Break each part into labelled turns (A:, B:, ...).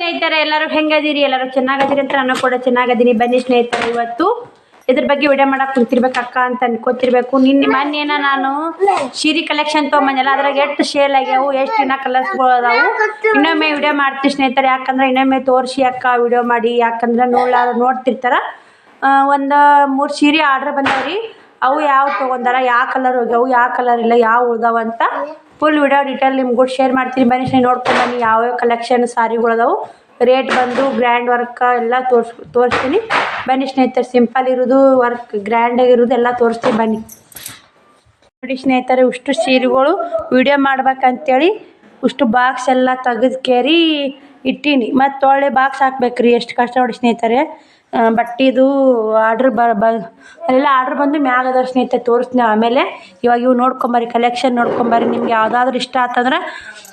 A: ಸ್ನೇಹಿತರೆ, ಎಲ್ಲರೂ ಹೆಂಗದಿರಿ? ಎಲ್ಲರೂ ಚೆನ್ನಾಗದಿರಿ ಅಂತ ನಾನು ಕೂಡ ಚೆನ್ನಾಗದೀನಿ. ಬನ್ನಿ ಸ್ನೇಹಿತರೆ, ಇವತ್ತು ಇದ್ರ ಬಗ್ಗೆ ವಿಡಿಯೋ ಮಾಡಕ್ ಕುಂತಿರ್ಬೇಕು ಅಕ್ಕ ಅಂತ ಅನ್ಕೋತಿರ್ಬೇಕು. ನಿನ್ನೆ ಮೊನ್ನೆನ ನಾನು ಸೀರೆ ಕಲೆಕ್ಷನ್ ತೊಗೊಂಬಂದಿಲ್ಲ ಅದ್ರಾಗ ಎಷ್ಟು ಶೇಲ್ ಆಗ್ಯಾವು, ಎಷ್ಟು ಇನ್ನ ಕಲರ್ಸ್ಗಳು ಇನ್ನೊಮ್ಮೆ ವಿಡಿಯೋ ಮಾಡ್ತೀವಿ ಸ್ನೇಹಿತರೆ. ಯಾಕಂದ್ರೆ ಇನ್ನೊಮ್ಮೆ ತೋರಿಸಿ ಅಕ್ಕ ವಿಡಿಯೋ ಮಾಡಿ, ಯಾಕಂದ್ರೆ ನೋಡ್ಲಾರ ನೋಡ್ತಿರ್ತಾರ. ಒಂದ ಮೂರು ಸೀರೆ ಆರ್ಡ್ರ್ ಬಂದವ್ರಿ. ಅವು ಯಾವ ತಗೊಂಡಾರ, ಯಾವ ಕಲರ್ ಹೋಗ್ಯಾವು, ಯಾವ ಕಲರ್ ಇಲ್ಲ, ಯಾವ ಉಳ್ದಾವ ಅಂತ ಫುಲ್ ವಿಡಿಯೋ ಡೀಟೇಲ್ ನಿಮ್ಗೂ ಶೇರ್ ಮಾಡ್ತೀನಿ. ಬನ್ನಿ ಸ್ನೇಹಿ ನೋಡ್ಕೊಂಡು ಬನ್ನಿ ಯಾವ್ಯಾವ ಕಲೆಕ್ಷನ್ ಸಾರಿಗಳು ಅದಾವು. ರೇಟ್ ಬಂದು ಗ್ರ್ಯಾಂಡ್ ವರ್ಕ್ ಎಲ್ಲ ತೋರ್ಸ್, ತೋರಿಸ್ತೀನಿ. ಬನ್ನಿ ಸ್ನೇಹಿತರೆ ಸಿಂಪಲ್ ಇರೋದು ವರ್ಕ್ ಗ್ರ್ಯಾಂಡ್ ಆಗಿರೋದು ಎಲ್ಲ ತೋರಿಸ್ತೀನಿ ಬನ್ನಿ. ನೋಡಿ ಸ್ನೇಹಿತರೆ, ಇಷ್ಟು ಸೀರೆಗಳು ವಿಡಿಯೋ ಮಾಡ್ಬೇಕಂತೇಳಿ ಇಷ್ಟು ಬಾಕ್ಸ್ ಎಲ್ಲ ತೆಗೆದು ಕೇರಿ ಇಟ್ಟೀನಿ. ಮತ್ತು ಒಳ್ಳೆ ಬಾಕ್ಸ್ ಹಾಕ್ಬೇಕ್ರಿ, ಎಷ್ಟು ಕಷ್ಟ ನೋಡಿ ಸ್ನೇಹಿತರೆ. ಬಟ್ಟೆದು ಆರ್ಡ್ರ್ ಬ ಬ, ಅಲ್ಲೆಲ್ಲ ಆರ್ಡ್ರ್ ಬಂದು ಮ್ಯಾಗ ಅದಾವ ಸ್ನೇಹಿತರೆ, ತೋರಿಸ್ತೀನಿ ಆಮೇಲೆ. ಇವಾಗ ಇವು ನೋಡ್ಕೊಂಬರಿ ಕಲೆಕ್ಷನ್ ನೋಡ್ಕೊಂಬರಿ ನಿಮ್ಗೆ ಯಾವುದಾದ್ರೂ ಇಷ್ಟ ಆತಂದ್ರೆ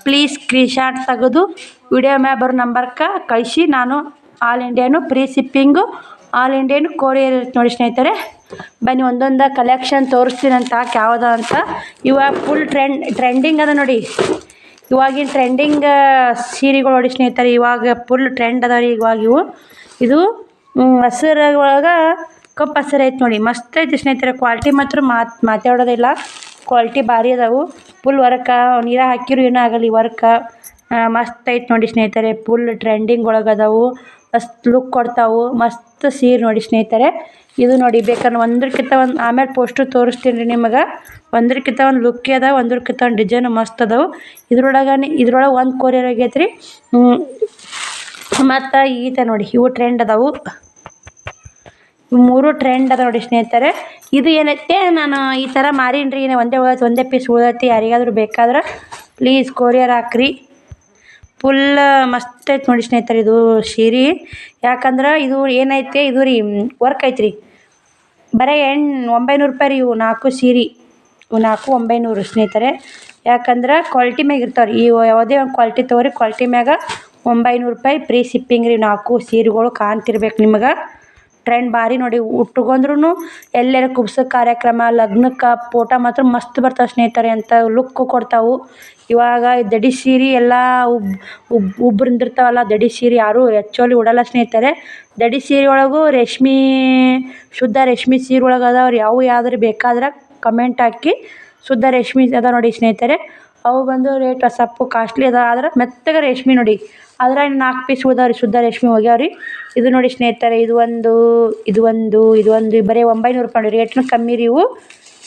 A: ಪ್ಲೀಸ್ ಸ್ಕ್ರೀನ್ಶಾಟ್ ತೆಗೆದು ವಿಡಿಯೋ ಮ್ಯಾಗ ಬರೋ ನಂಬರ್ಗೆ ಕಳಿಸಿ. ನಾನು ಆಲ್ ಇಂಡಿಯಾನು ಫ್ರೀ ಶಿಪ್ಪಿಂಗು ಆಲ್ ಇಂಡಿಯಾನು ಕೊರಿಯರ್ ನೋಡಿ ಸ್ನೇಹಿತರೆ. ಬನ್ನಿ, ಒಂದೊಂದು ಕಲೆಕ್ಷನ್ ತೋರಿಸ್ತೀನಿ ಅಂತ, ಯಾವ್ದು ಅಂತ. ಇವಾಗ ಫುಲ್ ಟ್ರೆಂಡ್ ಟ್ರೆಂಡಿಂಗ್ ಅದ ನೋಡಿ. ಇವಾಗಿನ ಟ್ರೆಂಡಿಂಗ್ ಸೀರೆಗಳು ನೋಡಿ ಸ್ನೇಹಿತರೆ, ಇವಾಗ ಫುಲ್ ಟ್ರೆಂಡ್ ಅದಾವ ರೀ ಇವಾಗ ಇವು. ಇದು ಹಸಿರು ಒಳಗೆ ಕಪ್ಪು ಹಸಿರು ನೋಡಿ. ಮಸ್ತ್ ಐತಿ ಸ್ನೇಹಿತರೆ ಕ್ವಾಲಿಟಿ ಮಾತ್ರ ಮಾತು, ಮಾತಾಡೋದಿಲ್ಲ. ಕ್ವಾಲಿಟಿ ಭಾರಿ ಅದಾವು. ಫುಲ್ ವರ್ಕ, ನೀರ ಹಾಕಿರು ಏನೂ ಆಗಲ್ಲ ಈ ವರ್ಕ. ಮಸ್ತ್ ಐತೆ ನೋಡಿ ಸ್ನೇಹಿತರೆ. ಫುಲ್ ಟ್ರೆಂಡಿಂಗ್ ಒಳಗೆ ಅದಾವು. ಮಸ್ತ್ ಲುಕ್ ಕೊಡ್ತಾವು. ಮಸ್ತ್ ಸೀರೆ ನೋಡಿ ಸ್ನೇಹಿತರೆ. ಇದು ನೋಡಿ, ಬೇಕಾದ್ರೆ ಒಂದ್ರಕ್ಕಿಂತ ಒಂದು, ಆಮೇಲೆ ಪೋಸ್ಟು ತೋರಿಸ್ತೀನಿ ರೀ ನಿಮಗೆ. ಒಂದ್ರಕ್ಕಿಂತ ಒಂದು ಲುಕ್ಕೇ ಅದ ಒಂದ್ರಕ್ಕಿಂತ ಒಂದು ಡಿಸೈನ್ ಮಸ್ತ್ ಅದಾವು. ಇದ್ರೊಳಗೆ ಇದ್ರೊಳಗೆ ಒಂದು ಕೊರಿಯರ್ ಆಗೈತೆ ರೀ ಮತ್ತು ಈತ ನೋಡಿ, ಇವು ಟ್ರೆಂಡ್ ಅದಾವು. ಮೂರು ಟ್ರೆಂಡ್ ಅದ ನೋಡಿ ಸ್ನೇಹಿತರೆ. ಇದು ಏನೈತೆ? ನಾನು ಈ ಥರ ಮಾರೀನ್ರಿ. ಒಂದೇ ಉಳ್ದೈತಿ ಒಂದೇ ಪೀಸ್ ಉಳ್ದೈತಿ. ಯಾರಿಗಾದ್ರೂ ಬೇಕಾದ್ರೆ ಪ್ಲೀಸ್ ಕೊರಿಯರ್ ಹಾಕ್ರಿ. ಫುಲ್ ಮಸ್ತ್ ಐತೆ ನೋಡಿ ಸ್ನೇಹಿತರೆ ಇದು ಸೀರೆ. ಯಾಕಂದ್ರೆ ಇದು ಏನೈತೆ? ಇದು ರೀ ವರ್ಕ್ ಐತ್ರಿ. ಬರೀ ಎಣ್ ಒಂಬೈನೂರು ರೂಪಾಯಿ ರೀ ಇವು ನಾಲ್ಕು ಸೀರೆ. ಇವು ನಾಲ್ಕು ಒಂಬೈನೂರು ಸ್ನೇಹಿತರೆ. ಯಾಕಂದ್ರೆ ಕ್ವಾಲಿಟಿ ಮ್ಯಾಗ ಇರ್ತಾವ್ರಿ. ಈ ಯಾವುದೇ ಒಂದು ಕ್ವಾಲಿಟಿ ತೊಗೊರಿ ಕ್ವಾಲಿಟಿ ಮ್ಯಾಗ ಒಂಬೈನೂರು ರೂಪಾಯಿ ಫ್ರೀ ಶಿಪ್ಪಿಂಗ್ ರೀ ನಾಲ್ಕು ಸೀರೆಗಳು ಕಾಣ್ತಿರ್ಬೇಕು ನಿಮಗೆ. ಟ್ರೆಂಡ್ ಭಾರಿ ನೋಡಿ. ಉಟ್ಕೊಂಡ್ರೂ ಎಲ್ಲೆಲ್ಲ ಕುಬ್ಸ ಕಾರ್ಯಕ್ರಮ, ಲಗ್ನಕ್ಕೆ ಫೋಟೋ ಮಾತ್ರ ಮಸ್ತ್ ಬರ್ತಾವೆ ಸ್ನೇಹಿತರೆ ಅಂತ ಲುಕ್ಕು ಕೊಡ್ತಾವೆ. ಇವಾಗ ದಡಿ ಸೀರೆ ಎಲ್ಲ ಉಬ್ ಉಬ್, ಉಬ್ರಿಂದಿರ್ತಾವಲ್ಲ, ದಡಿ ಸೀರೆ ಯಾರೂ ಆ್ಯಕ್ಚುಲಿ ಉಡಲ್ಲ ಸ್ನೇಹಿತರೆ. ದಡಿ ಸೀರೆ ಒಳಗೂ ರೇಷ್ಮೆ, ಶುದ್ಧ ರೇಷ್ಮೆ ಸೀರೆ ಒಳಗೆ ಅದಾವ್ರಿ. ಅವು ಯಾವ್ದಾರು ಬೇಕಾದ್ರೆ ಕಮೆಂಟ್ ಹಾಕಿ. ಶುದ್ಧ ರೇಷ್ಮೆ ಅದ ನೋಡಿ ಸ್ನೇಹಿತರೆ. ಅವು ಬಂದು ರೇಟ್ ಸಪ್ಪು ಕಾಸ್ಟ್ಲಿ ಅದ ಆದ್ರೆ ಮೆತ್ತಗೆ ರೇಷ್ಮೆ ನೋಡಿ. ಅದ್ರಾಗ ನಾಲ್ಕು ಪೀಸ್ ಉಳಿದವ್ರಿ ಶುದ್ಧ ರೇಷ್ಮೆ ಹೋಗ್ಯಾವ ರೀ ಇದು ನೋಡಿ ಸ್ನೇಹಿತರೆ, ಇದು ಒಂದು ಇದು ಒಂದು ಇದು ಒಂದು ಬರೀ ಒಂಬೈನೂರು ರೂಪಾಯಿ ರೇಟ್ನು ಕಮ್ಮಿ ರೀ ಇವು.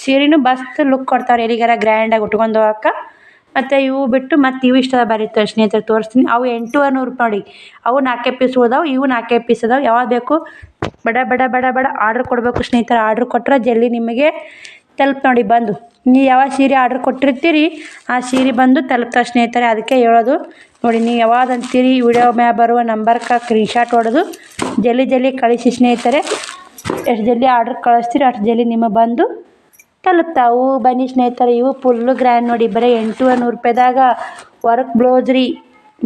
A: ಸೀರೆನೂ ಬಸ್ತ್ ಲುಕ್ ಕೊಡ್ತಾವ್ರಿ. ಎಲ್ಲಿಗಾರ ಗ್ರ್ಯಾಂಡಾಗಿ ಉಟ್ಕೊಂಡು ಹೋಗಕ್ಕ ಮತ್ತು ಇವು ಬಿಟ್ಟು ಮತ್ತು ಇವು ಇಷ್ಟ ಬರೀತಾರೆ ಸ್ನೇಹಿತರೆ, ತೋರಿಸ್ತೀನಿ. ಅವು ಎಂಟು ನೂರು ರೂಪಾಯಿ ನೋಡಿ. ಅವು ನಾಲ್ಕೇ ಪೀಸ್ ಉಳ್ದಾವು, ಇವು ನಾಲ್ಕೇ ಪೀಸ್ ಅದಾವೆ ಯಾವಾಗ ಬೇಕು? ಬಡ ಬಡ ಬಡ ಬಡ. ಆರ್ಡ್ರ್ ಕೊಡಬೇಕು ಸ್ನೇಹಿತರೆ. ಆರ್ಡ್ರ್ ಕೊಟ್ಟರೆ ಜಲ್ದಿ ನಿಮಗೆ ತಲುಪ್ ನೋಡಿ, ಬಂದು. ನೀವು ಯಾವ ಸೀರೆ ಆರ್ಡ್ರ್ ಕೊಟ್ಟಿರ್ತೀರಿ, ಆ ಸೀರೆ ಬಂದು ತಲುಪ್ತಾ ಸ್ನೇಹಿತರೆ ಅದಕ್ಕೆ ಹೇಳೋದು, ನೋಡಿ ನೀವು ಯಾವಾಗ ಅಂತೀರಿ ವಿಡಿಯೋ ಮ್ಯಾ ಬರುವ ನಂಬರ್ಗೆ ಸ್ಕ್ರೀನ್ಶಾಟ್ ಹೊಡೆದು, ಜಲ್ದಿ ಜಲ್ದಿ ಕಳಿಸಿ ಸ್ನೇಹಿತರೆ. ಎಷ್ಟು ಜಲ್ದಿ ಆರ್ಡ್ರ್ ಕಳಿಸ್ತೀರಿ, ಅಷ್ಟು ಜಲ್ದಿ ನಿಮಗೆ ಬಂದು ತಲುಪ್ತಾವು. ಬನ್ನಿ ಸ್ನೇಹಿತರೆ, ಇವು ಫುಲ್ಲು ಗ್ರ್ಯಾಂಡ್ ನೋಡಿ. ಬರೀ ಎಂಟು ನೂರು ರೂಪಾಯಿದಾಗ ವರ್ಕ್ ಬ್ಲೌಸ್ ರೀ.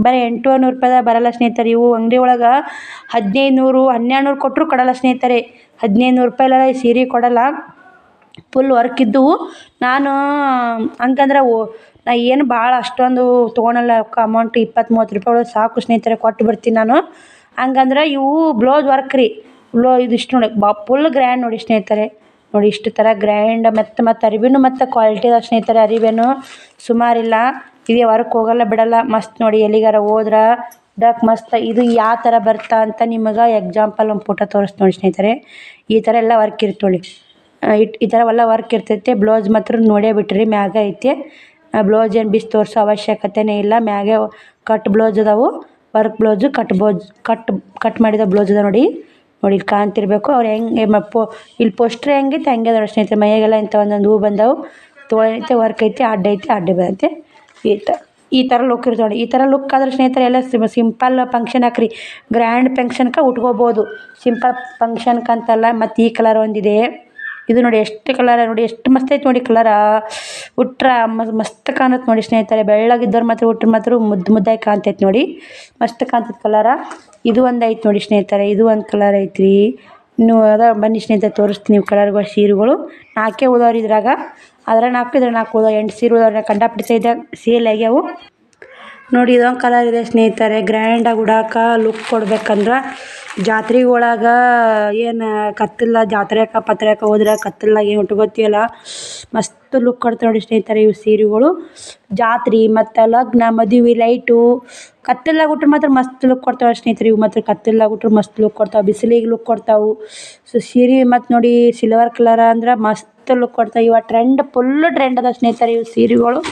A: ಬರೀ ಎಂಟು ನೂರು ರೂಪಾಯಿದಾಗ ಬರಲ್ಲ ಸ್ನೇಹಿತರೆ, ಇವು ಅಂಗಡಿ ಒಳಗೆ ಹದಿನೈದು ನೂರು ಹನ್ನೆರಡು ನೂರು ಕೊಟ್ಟರು ಕೊಡಲ್ಲ ಸ್ನೇಹಿತರೆ. ಹದಿನೈದು ನೂರು ರೂಪಾಯಿ ಈ ಸೀರೆ ಕೊಡಲ್ಲ. ಫುಲ್ ವರ್ಕ್ ಇದ್ದವು. ನಾನು, ಹಂಗಂದ್ರೆ ಓ, ನಾ ಏನು ಭಾಳ ಅಷ್ಟೊಂದು ತೊಗೊಳಲ್ಲ ಅಮೌಂಟ್ ಇಪ್ಪತ್ತು ಮೂವತ್ತು ರೂಪಾಯಿ ಒಳಗೆ ಸಾಕು ಸ್ನೇಹಿತರೆ, ಕೊಟ್ಟು ಬಿಡ್ತೀನಿ ನಾನು. ಹಂಗಂದ್ರೆ ಇವು ಬ್ಲೌಸ್ ವರ್ಕ್ ರೀ. ಇದು ಇದಿಷ್ಟು ನೋಡಿ, ಬಾ ಫುಲ್ ಗ್ರ್ಯಾಂಡ್ ನೋಡಿ ಸ್ನೇಹಿತರೆ. ನೋಡಿ ಇಷ್ಟು ಥರ ಗ್ರ್ಯಾಂಡ್ ಮತ್ತು ಮತ್ತು ಅರಿವಿನೂ ಮತ್ತು ಕ್ವಾಲಿಟಿ ಅದ ಸ್ನೇಹಿತರೆ, ಅರಿವೇನು ಸುಮಾರಿಲ್ಲ. ಇದೇ ವರ್ಕ್ ಹೋಗಲ್ಲ, ಬಿಡಲ್ಲ. ಮಸ್ತ್ ನೋಡಿ ಎಲ್ಲಿಗಾರ ಹೋದ್ರೆ, ಡಕ್ ಮಸ್ತ್, ಇದು ಯಾವ ಥರ ಬರ್ತಾ ಅಂತ ನಿಮಗೆ ಎಕ್ಸಾಂಪಲ್ ಒಂದು ಫೋಟೋ ತೋರಿಸ್ತೀನಿ ಸ್ನೇಹಿತರೆ. ಈ ಥರ ಎಲ್ಲ ವರ್ಕ್ ಇರ್ತೊಳಿ ಇಟ್ ಈ ಎಲ್ಲ ವರ್ಕ್ ಇರ್ತೈತೆ. ಬ್ಲೌಸ್ ಮಾತ್ರ ನೋಡೇ ಬಿಟ್ರಿ, ಮ್ಯಾಗ ಐತೆ. ಬ್ಲೌಸ್ ಏನು ಬಿಚ್ಚಿ ತೋರಿಸೋ ಅವಶ್ಯಕತೆನೇ ಇಲ್ಲ. ಮ್ಯಾಗೆ ಕಟ್ ಬ್ಲೌಸ್ ಅದಾವು. Work blouse cut blouse cut cut ಮಾಡಿದ ಬ್ಲೌಸ್ ಅದ ನೋಡಿ. ನೋಡಿ, ಇಲ್ಲಿ ಕಾಣ್ತಿರ್ಬೇಕು. ಅವ್ರು ಹೆಂಗೆ ಮಪ್ಪು ಇಲ್ಲಿ ಪೋಸ್ಟ್ರ್ ಹೆಂಗೈತೆ, ಹಂಗೆ ಅದ ಸ್ನೇಹಿತರೆ ಮೈಯಾಗೆಲ್ಲ ಇಂಥ ಒಂದೊಂದು ಹೂ ಬಂದವು. ತೊಗೊಳೈತೆ ವರ್ಕ್ ಐತೆ, ಅಡ್ಡ ಐತೆ, ಅಡ್ಡ ಬಂದೈತೆ. ಈ ಈ ಥರ ಲುಕ್ ಇರ್ತದೆ ನೋಡಿ. ಈ ಥರ ಲುಕ್ ಆದ್ರೆ ಸ್ನೇಹಿತರೆ, ಎಲ್ಲ ಸಿಂಪಲ್ ಫಂಕ್ಷನ್ ಹಾಕ್ರಿ. ಗ್ರ್ಯಾಂಡ್ ಫಂಕ್ಷನ್ಗೆ ಉಟ್ಕೋಬೋದು. ಸಿಂಪಲ್ ಫಂಕ್ಷನ್ಕಂತಲ್ಲ ಮತ್ತು ಈ ಕಲರ್ ಒಂದಿದೆ. ಇದು ನೋಡಿ ಎಷ್ಟು ಕಲರ, ನೋಡಿ ಎಷ್ಟು ಮಸ್ತ್ ಐತೆ ನೋಡಿ ಕಲರ. ಉಟ್ರ ಮಸ್ತ್ ಕಾಣುತ್ತೆ ನೋಡಿ ಸ್ನೇಹಿತರೆ. ಬೆಳ್ಳಗಿದ್ದವ್ರು ಮಾತ್ರ ಉಟ್ರ ಮಾತ್ರ ಮುದ್ದು ಮುದ್ದಾಗಿ ಕಾಣ್ತೈತೆ ನೋಡಿ. ಮಸ್ತ್ ಕಾಣ್ತೈತೆ ಕಲರ. ಇದು ಒಂದು ಐತೆ ನೋಡಿ ಸ್ನೇಹಿತರೆ. ಇದು ಒಂದು ಕಲರ್ ಐತ್ರಿ. ಇನ್ನು ಅದ, ಬನ್ನಿ ಸ್ನೇಹಿತರೆ, ತೋರಿಸ್ತೀನಿ ನೀವು ಕಲರ್ಗಳು ಸೀರೆಗಳು. ನಾಲ್ಕೇ ಉಳ್ದವ್ರು ಇದ್ರಾಗ. ಅದ್ರ ನಾಲ್ಕು ಇದ್ರ ನಾಲ್ಕು ಉಳ್ದವ್ ಎಂಟು ಸೀರೆ ಉಳ್ದವ್ರ ಕಂಡಾಪಟ್ಟಿ ಇದ್ದಾಗ ಸೇಲ್ ಆಗ್ಯಾವು. ನೋಡಿ ಇದೊಂದು ಕಲರ್ ಇದೆ ಸ್ನೇಹಿತರೆ ಗ್ರ್ಯಾಂಡಾಗಿ ಉಡಾಕ ಲುಕ್ ಕೊಡ್ಬೇಕಂದ್ರೆ ಜಾತ್ರೆ ಒಳಗೆ ಏನು ಕತ್ತಿಲ್ಲ ಜಾತ್ರೆಕ ಪತ್ರೆಕ ಹೋದ್ರೆ ಕತ್ತಿಲ್ದಾಗ ಏನು ಉಟ್ಕೋತೀವಲ್ಲ ಮಸ್ತ್ ಲುಕ್ ಕೊಡ್ತಾರೆ ನೋಡಿ ಸ್ನೇಹಿತರೆ ಇವು ಸೀರೆಗಳು. ಜಾತ್ರೆ ಮತ್ತು ಲಗ್ನ, ಮದುವೆ, ಲೈಟು ಕತ್ತಿಲ್ಲ ಉಟ್ರೆ ಮಾತ್ರ ಮಸ್ತ್ ಲುಕ್ ಕೊಡ್ತಾವೆ ಸ್ನೇಹಿತರೆ. ಇವು ಮಾತ್ರ ಕತ್ತಿಲ್ಲ ಉಟ್ರೆ ಮಸ್ತ್ ಲುಕ್ ಕೊಡ್ತಾವೆ, ಬಿಸಿಲಿಗೆ ಲುಕ್ ಕೊಡ್ತಾವೆ. ಸೊ ಸೀರೆ ಮತ್ತು ನೋಡಿ ಸಿಲ್ವರ್ ಕಲರ್ ಅಂದ್ರೆ ಮಸ್ತ್ ಲುಕ್ ಕೊಡ್ತಾವೆ. ಇವ ಟ್ರೆಂಡ್ ಫುಲ್ ಟ್ರೆಂಡ್ ಅದ ಸ್ನೇಹಿತರೆ ಇವು ಸೀರೆಗಳು.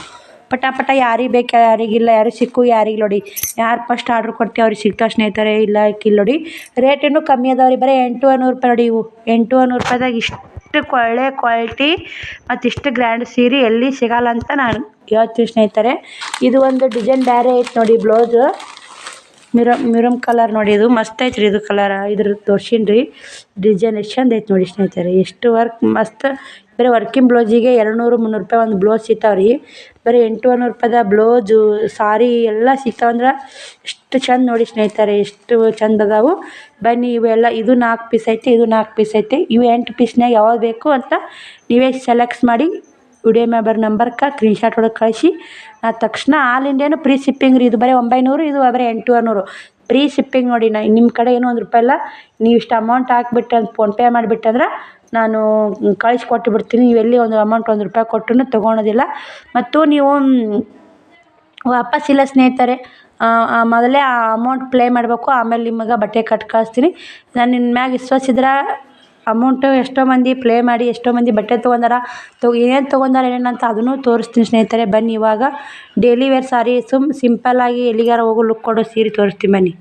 A: ಪಟ ಪಟ ಯಾರಿಗೆ ಬೇಕು ಯಾರಿಗಿಲ್ಲ ಯಾರಿಗೆ ಸಿಕ್ಕು, ಯಾರಿಗೆ ನೋಡಿ. ಯಾರು ಫಸ್ಟ್ ಆರ್ಡ್ರ್ ಕೊಡ್ತೀವಿ ಅವ್ರಿಗೆ ಸಿಗ್ತಾವೆ ಸ್ನೇಹಿತರೆ, ಇಲ್ಲ ಇಲ್ಲ ನೋಡಿ. ರೇಟೇನು ಕಮ್ಮಿ ಅದಾವೆ ರೀ ಬರೀ ಎಂಟು ನೂರು ರೂಪಾಯಿ ನೋಡಿ ಇವು. ಎಂಟು ನೂರು ರೂಪಾಯಿದಾಗ ಇಷ್ಟು ಒಳ್ಳೆ ಕ್ವಾಲಿಟಿ ಮತ್ತು ಇಷ್ಟು ಗ್ರ್ಯಾಂಡ್ ಸೀರೆ ಎಲ್ಲಿ ಸಿಗಲ್ಲ ಅಂತ ನಾನು ಹೇಳ್ತೀವಿ ಸ್ನೇಹಿತರೆ. ಇದು ಒಂದು ಡಿಸೈನ್ ಬೇರೆ ಐತೆ ನೋಡಿ ಬ್ಲೌಸು ಮಿರಮ್ ಮಿರಮ್ ಕಲರ್ ನೋಡಿ, ಇದು ಮಸ್ತ್ ಐತೆ ರೀ ಇದು ಕಲರ್ ಇದ್ರ ತೋರ್ಸೀನಿ ರೀ. ಡಿಸೈನ್ ಎಷ್ಟು ಚಂದ ಐತೆ ನೋಡಿ ಸ್ನೇಹಿತರೆ. ಎಷ್ಟು ವರ್ಕ್ ಮಸ್ತ್. ಬರೀ ವರ್ಕಿಂಗ್ ಬ್ಲೌಸಿಗೆ ಎರಡು ನೂರು ಮುನ್ನೂರು ರೂಪಾಯಿ ಒಂದು ಬ್ಲೌಸ್ ಸಿಗ್ತಾವೆ ರೀ. ಬರೀ ಎಂಟು ಒಂದು ರೂಪಾಯಿದ ಬ್ಲೌಸು ಸಾರಿ ಎಲ್ಲ ಸಿಗ್ತಾವಂದ್ರೆ ಎಷ್ಟು ಚಂದ ನೋಡಿ ಸ್ನೇಹಿತರೆ. ಎಷ್ಟು ಚಂದ ಅದಾವು. ಬನ್ನಿ, ಇವೆಲ್ಲ ಇದು ನಾಲ್ಕು ಪೀಸ್ ಐತೆ, ಇದು ನಾಲ್ಕು ಪೀಸ್ ಐತೆ. ಇವು ಎಂಟು ಪೀಸ್ನಾಗ ಯಾವ್ದು ಬೇಕು ಅಂತ ನೀವೇ ಸೆಲೆಕ್ಟ್ಸ್ ಮಾಡಿ ವಿಡಿಯೋ ಮೆಂಬರ್ ನಂಬರ್ಕ ಸ್ಕ್ರೀನ್ ಶಾಟ್ ಹೊಡೆದು ಕಳಿಸಿ. ನಾ ತಕ್ಷಣ ಆಲ್ ಇಂಡಿಯಾನು ಫ್ರೀ ಶಿಪ್ಪಿಂಗ್ ರೀ, ಇದು ಬರೀ ಒಂಬೈನೂರು, ಇದು ಬರೀ ಎಂಟು ನೂರು ಫ್ರೀ ಶಿಪ್ಪಿಂಗ್ ನೋಡಿ, ನಾ ನಿಮ್ಮ ಕಡೆ ಏನು ಒಂದು ರೂಪಾಯಿ ಇಲ್ಲ. ನೀವು ಇಷ್ಟು ಅಮೌಂಟ್ ಹಾಕ್ಬಿಟ್ಟು ಅಂತ ಫೋನ್ಪೇ ಮಾಡಿಬಿಟ್ಟಂದ್ರೆ ನಾನು ಕಳಿಸಿ ಕೊಟ್ಟು ಬಿಡ್ತೀನಿ ನೀವು ಎಲ್ಲಿ ಒಂದು ಅಮೌಂಟ್ ಒಂದು ರೂಪಾಯಿ ಕೊಟ್ಟು ತೊಗೊಳೋದಿಲ್ಲ. ಮತ್ತು ನೀವು, ವಾಪಸ್ ಇಲ್ಲ ಸ್ನೇಹಿತರೆ ಮೊದಲೇ ಆ ಅಮೌಂಟ್ ಪ್ಲೇ ಮಾಡಬೇಕು. ಆಮೇಲೆ ನಿಮಗೆ ಬಟ್ಟೆ ಕಟ್ ಕಳಿಸ್ತೀನಿ. ನಾನು ನಿನ್ನ ಮ್ಯಾಗ ವಿಶ್ವಾಸ ಇದ್ರೆ ಅಮೌಂಟು ಎಷ್ಟೋ ಮಂದಿ ಪ್ಲೇ ಮಾಡಿ, ಎಷ್ಟೋ ಮಂದಿ ಬಟ್ಟೆ ತೊಗೊಂಡಾರ, ತೊ, ಏನೇನು ತೊಗೊಂಡಾರ ಏನೇನಂತ ಅದನ್ನೂ ತೋರಿಸ್ತೀನಿ ಸ್ನೇಹಿತರೆ. ಬನ್ನಿ ಇವಾಗ. ಡೈಲಿ ವೇರ್ ಸಾರಿ, ಸುಮ್ ಸಿಂಪಲ್ಲಾಗಿ ಎಲ್ಲಿಗಾರ ಹೋಗೋ ಲುಕ್ ಕೊಡೋ ಸೀರೆ ತೋರಿಸ್ತೀನಿ ಬನ್ನಿ.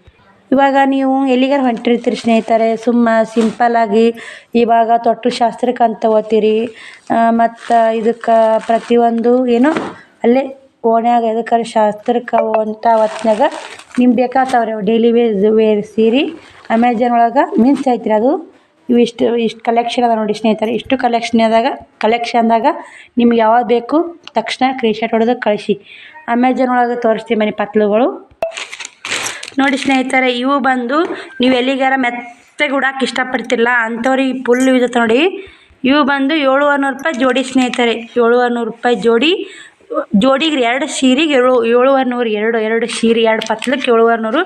A: ಇವಾಗ ನೀವು ಎಲ್ಲಿಗಾರ ಹೊಂಟಿರ್ತೀರಿ ಸ್ನೇಹಿತರೆ? ಸುಮ್ಮ ಸಿಂಪಲ್ಲಾಗಿ ಇವಾಗ ತೊಟ್ಟು ಶಾಸ್ತ್ರಕ್ಕೆ ಅಂತ ತಗೋತೀರಿ ಮತ್ತು ಇದಕ್ಕೆ ಪ್ರತಿಯೊಂದು ಏನು? ಅಲ್ಲೇ ಓಣ್ಯಾಗ ಎದಕ್ಕಾರ ಶಾಸ್ತ್ರಕ್ಕೆ ಅಂತ ಹೊತ್ನ್ಯಾಗ ನಿಮ್ಗೆ ಬೇಕಾಗ್ತಾವ್ರಿ ಡೈಲಿ ವೇರ್ ವೇರ್ ಸೀರೆ. ಅಮೆಝಾನ್ ಒಳಗೆ ಮೀನ್ಸ್ ಐತ್ರಿ ಅದು. ಇವು ಇಷ್ಟು ಕಲೆಕ್ಷನ್ ಅದ ನೋಡಿ ಸ್ನೇಹಿತರೆ. ಇಷ್ಟು ಕಲೆಕ್ಷನ್ದಾಗ ಕಲೆಕ್ಷನ್ದಾಗ ನಿಮ್ಗೆ ಯಾವಾಗ ಬೇಕು ತಕ್ಷಣ ಸ್ಕ್ರೀನ್ ಶಾಟ್ ಹೊಡೆದು ಕಳಿಸಿ. ಅಮೆಝಾನ್ ಒಳಗೆ ತೋರಿಸ್ತೀನಿ ಮನೆ ಪತ್ಲುಗಳು. ನೋಡಿ ಸ್ನೇಹಿತರೆ, ಇವು ಬಂದು ನೀವು ಎಲ್ಲಿಗಾರ ಮೆತ್ತಗೆ ಉಡಾಕೆ ಇಷ್ಟಪಡ್ತಿಲ್ಲ ಅಂಥವ್ರಿಗೆ ಫುಲ್ ಯೂಸ್ ನೋಡಿ. ಇವು ಬಂದು ಏಳುವರೆ ನೂರು ರೂಪಾಯಿ ಜೋಡಿ ಸ್ನೇಹಿತರೆ. ಏಳುವರೆ ನೂರು ರೂಪಾಯಿ ಜೋಡಿ ಜೋಡಿಗೆ ಎರಡು ಸೀರೆಗೆ ಏಳು ಏಳುವರೆ ನೂರು ಎರಡು ಎರಡು ಸೀರೆ, ಎರಡು ಪತ್ಲಕ್ಕೆ ಏಳುವರೆ ನೂರು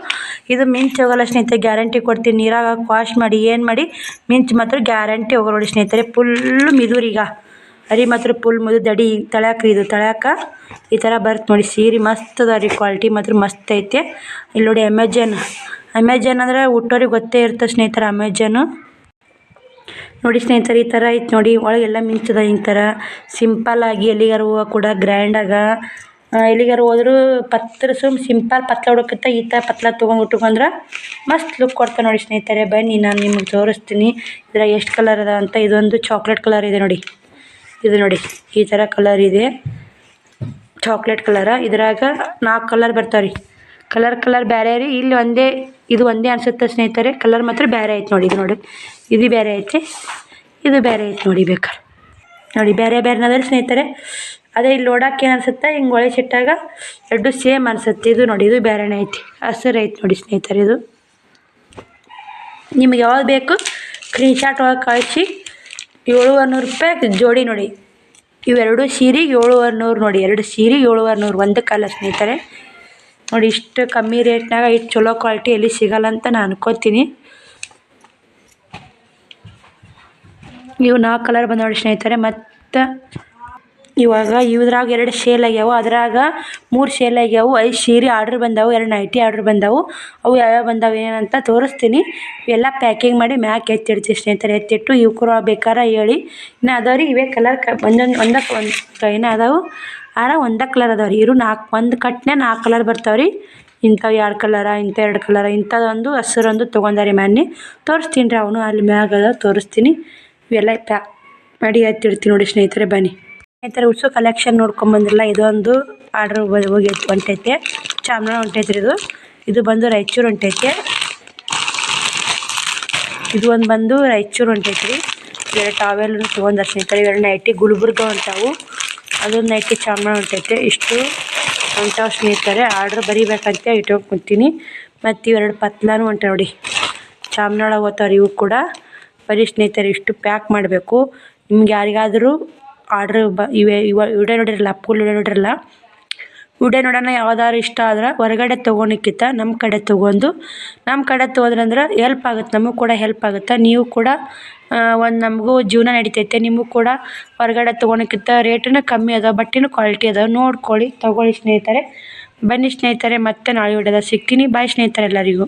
A: ಇದು ಮಿಂಚ್ ಹೋಗಲ್ಲ ಸ್ನೇಹಿತರೆ, ಗ್ಯಾರಂಟಿ ಕೊಡ್ತೀನಿ. ನೀರಾಗ ವಾಶ್ ಮಾಡಿ, ಏನು ಮಾಡಿ, ಮಿಂಚು ಮಾತ್ರ ಗ್ಯಾರಂಟಿ ಹೋಗಲ್ಲ ಸ್ನೇಹಿತರೆ. ಫುಲ್ಲು ಮಿದುರೀಗ ಅರಿ ಮಾತ್ರ ಫುಲ್ ಮುದು ದಡಿ ತಳ್ಯಾಕ್ರಿ ಇದು ತಳ್ಯಾಕ. ಈ ಥರ ಬರ್ತು ನೋಡಿ, ಸೀರೆ ಮಸ್ತ್ ಅದ ರೀ ಕ್ವಾಲಿಟಿ ಮಾತ್ರ ಮಸ್ತ್ ಐತೆ. ಇಲ್ಲಿ ನೋಡಿ ಅಮೆಜಾನ್ ಅಮೆಜಾನ್ ಅಂದರೆ ಹುಟ್ಟೋರಿಗೆ ಗೊತ್ತೇ ಇರ್ತದೆ ಸ್ನೇಹಿತರೆ ಅಮೆಜಾನು ನೋಡಿ ಸ್ನೇಹಿತರೆ, ಈ ಥರ ಐತೆ ನೋಡಿ. ಒಳಗೆಲ್ಲ ಮಿಂಚದ ಈ ಥರ. ಸಿಂಪಲ್ಲಾಗಿ ಎಲ್ಲಿಗಾರ ಹೋಗಕ್ಕೆ ಕೂಡ ಗ್ರ್ಯಾಂಡಾಗ ಎಲ್ಲಿಗಾರ ಹೋದ್ರು ಪತ್ರ ಸುಮ್ ಸಿಂಪಲ್ ಪತ್ಲ ಉಡೋಕ್ಕಿಂತ ಈ ಥರ ಪತ್ಲ ತೊಗೊಂಡು ಉಟ್ಕೊಂಡ್ರೆ ಮಸ್ತ್ ಲುಕ್ ಕೊಡ್ತಾರೆ ನೋಡಿ ಸ್ನೇಹಿತರೆ. ಬನ್ನಿ, ನಾನು ನಿಮ್ಗೆ ತೋರಿಸ್ತೀನಿ. ಇದರ ಎಷ್ಟು ಕಲರ್ ಅದ ಅಂತ. ಇದೊಂದು ಚಾಕ್ಲೇಟ್ ಕಲರ್ ಇದೆ ನೋಡಿ. ಇದು ನೋಡಿ, ಈ ಥರ ಕಲರ್ ಇದೆ. ಚಾಕ್ಲೇಟ್ ಕಲರ ಇದ್ರಾಗ ನಾಲ್ಕು ಕಲರ್ ಬರ್ತಾವೆ ಕಲರ್ ಕಲರ್ ಬೇರೆ ರೀ. ಇಲ್ಲಿ ಒಂದೇ, ಇದು ಒಂದೇ ಅನ್ಸುತ್ತೆ ಸ್ನೇಹಿತರೆ. ಕಲರ್ ಮಾತ್ರ ಬೇರೆ ಐತೆ ನೋಡಿ, ಇದು ನೋಡಿ. ಇದು ಬೇರೆ ಐತೆ. ಇದು ಬೇರೆ ಐತೆ ನೋಡಿ ಬೇಕಾರೆ ನೋಡಿ, ಬೇರೆ ಬೇರೆ ಅದ ಸ್ನೇಹಿತರೆ, ಅದೇ ಇಲ್ಲಿ ನೋಡಕ್ಕೆ ಏನು ಅನ್ಸುತ್ತೆ? ಹಿಂಗೆ ಒಳೆ ಸಿಟ್ಟಾಗ ಎರಡು ಸೇಮ್ ಅನ್ಸುತ್ತೆ. ಇದು ನೋಡಿ, ಇದು ಬೇರೆನೇ ಐತಿ. ಹಸಿರು ಐತೆ ನೋಡಿ ಸ್ನೇಹಿತರೆ ಇದು. ನಿಮ್ಗೆ ಯಾವ್ದು ಬೇಕು? ಸ್ಕ್ರೀನ್ ಶಾಟ್ ಒಳಗೆ ಕಳಿಸಿ. ಏಳುವರೆ ನೂರು ರೂಪಾಯಿ ಜೋಡಿ ನೋಡಿ. ಇವೆರಡು ಸೀರೆಗೆ ಏಳುವರೆ ನೂರು ನೋಡಿ. ಎರಡು ಸೀರೆಗೆ ಏಳುವರೆ ನೂರು ಕಾಲ ಸ್ನೇಹಿತರೆ. ನೋಡಿ, ಇಷ್ಟು ಕಮ್ಮಿ ರೇಟ್ನಾಗ ಇಷ್ಟು ಚಲೋ ಕ್ವಾಲಿಟಿ ಎಲ್ಲಿ ಸಿಗಲ್ಲ ಅಂತ ನಾನು ಅನ್ಕೋತೀನಿ. ಇವು ನಾಲ್ಕು ಕಲರ್ ಬಂದ ನೋಡಿ ಸ್ನೇಹಿತರೆ. ಮತ್ತು ಇವಾಗ ಇವ್ರಾಗ ಎರಡು ಶೇಲ್ ಆಗ್ಯಾವ. ಅದ್ರಾಗ ಮೂರು ಶೇಲ್ ಆಗ್ಯಾವು. ಐದು ಸೀರೆ ಆರ್ಡ್ರ್ ಬಂದಾವು. ಎರಡು ನೈಟಿ ಆರ್ಡ್ರ್ ಬಂದಾವು. ಅವು ಯಾವ್ಯಾವ ಬಂದವು ಏನಂತ ತೋರಿಸ್ತೀನಿ. ಇವೆಲ್ಲ ಪ್ಯಾಕಿಂಗ್ ಮಾಡಿ ಮ್ಯಾಕ್ ಎತ್ತಿಡ್ತೀವಿ ಸ್ನೇಹಿತರೆ. ಎತ್ತಿಟ್ಟು ಇವ್ಕರು ಬೇಕಾರ ಹೇಳಿ. ಇನ್ನು ಅದಾವ ರೀ, ಇವೇ ಕಲರ್ ಕ ಒಂದೊಂದು ಒಂದಕ್ಕೆ ಒಂದು ಏನೋ ಅದಾವು. ಆರ ಒಂದೇ ಕಲರ್ ಅದಾವೆ ರೀ. ಇರು ನಾಲ್ಕು ಒಂದು ಕಟ್ನೆ ನಾಲ್ಕು ಕಲರ್ ಬರ್ತಾವೆ ರೀ. ಇಂಥವು ಎರಡು ಕಲರ ಇಂಥ ಎರಡು ಕಲರ ಇಂಥದ್ದೊಂದು ಹಸಿರೊಂದು ತೊಗೊಂಡಾರಿ ಮೊನ್ನೆ ತೋರಿಸ್ತೀನಿ ರೀ, ಅವನು ಅಲ್ಲಿ ಮ್ಯಾಗ ತೋರಿಸ್ತೀನಿ. ಇವೆಲ್ಲ ಪ್ಯಾಕ್ ಮಾಡಿ ಎತ್ತಿಡ್ತೀನಿ ನೋಡಿ ಸ್ನೇಹಿತರೆ, ಬನ್ನಿ. ಸ್ನೇಹಿತರೆ ಉಸು ಕಲೆಕ್ಷನ್ ನೋಡ್ಕೊಂಬಂದ್ರಲ್ಲ ಇದೊಂದು ಆರ್ಡ್ರ್ ಹೋಗಿ ಹೊಂಟೈತೆ ಚಾಮರಾಜ ಹೊಂಟೈತೆ ರೀ ಇದು. ಇದು ಬಂದು ರಾಯಚೂರು ಹೊಂಟೈತೆ ಇದು ಒಂದು ಬಂದು ರಾಯಚೂರು ಹೊಂಟೈತೆ ರೀ ಎರಡು ಟಾವೆಲ್ ತೊಗೊಂಡಾರ ಸ್ನೇಹಿತರೆ ಎರಡು ನೈಟಿ ಗುಲ್ಬರ್ಗ ಹೊಂಟಾವು. ಅದೊಂದು ನೈಟಿ ಚಾಮರಾಜ ಹೊಂಟೈತೆ ಇಷ್ಟು ಹೊಂಟಾವು ಸ್ನೇಹಿತರೆ. ಆರ್ಡ್ರ್ ಬರಿಬೇಕಂತ ಇಟ್ಕೊಂಡು ಕೂತೀನಿ. ಮತ್ತು ಇವೆರಡು ಪತ್ಲಾನು ಹೊಂಟ ನೋಡಿ. ಚಾಮರಾಜ ಹೋಗ್ತಾವ್ರಿ ಇವು ಕೂಡ. ಬರೀ ಸ್ನೇಹಿತರೆ ಇಷ್ಟು ಪ್ಯಾಕ್ ಮಾಡಬೇಕು. ನಿಮ್ಗೆ ಯಾರಿಗಾದರೂ ಆರ್ಡ್ರ್ ಬ, ಇವೆ, ಇವ, ವಿಡಿಯೋ ನೋಡಿರಲ್ಲ ಫುಲ್ ವಿಡಿಯೋ ನೋಡಿರಲ್ಲ? ವಿಡಿಯೋ ನೋಡೋಣ, ಯಾವ್ದಾದ್ರು ಇಷ್ಟ ಆದ್ರೆ ಹೊರಗಡೆ ತೊಗೊಳಕ್ಕಿಂತ ನಮ್ಮ ಕಡೆ ತೊಗೊಂಡು. ನಮ್ಮ ಕಡೆ ತೊಗೊಂಡ್ರಂದ್ರೆ ಹೆಲ್ಪ್ ಆಗುತ್ತೆ, ನಮಗೂ ಕೂಡ ಹೆಲ್ಪ್ ಆಗುತ್ತೆ. ನೀವು ಕೂಡ ಒಂದು ನಮಗೂ ಜೀವನ ನಡಿತೈತೆ, ನಿಮಗೂ ಕೂಡ ಹೊರಗಡೆ ತೊಗೊಳಕ್ಕಿಂತ ರೇಟೂ ಕಮ್ಮಿ ಅದ ಬಟ್ಟೆನೂ ಕ್ವಾಲಿಟಿ ಅದ ನೋಡ್ಕೊಳ್ಳಿ, ತೊಗೊಳ್ಳಿ ಸ್ನೇಹಿತರೆ. ಬನ್ನಿ ಸ್ನೇಹಿತರೆ, ಮತ್ತೆ ನಾಳೆ ವಿಡಿಯೋದಾಗ ಸಿಗ್ತೀನಿ. ಬಾಯ್ ಸ್ನೇಹಿತರೆ ಎಲ್ಲರಿಗೂ.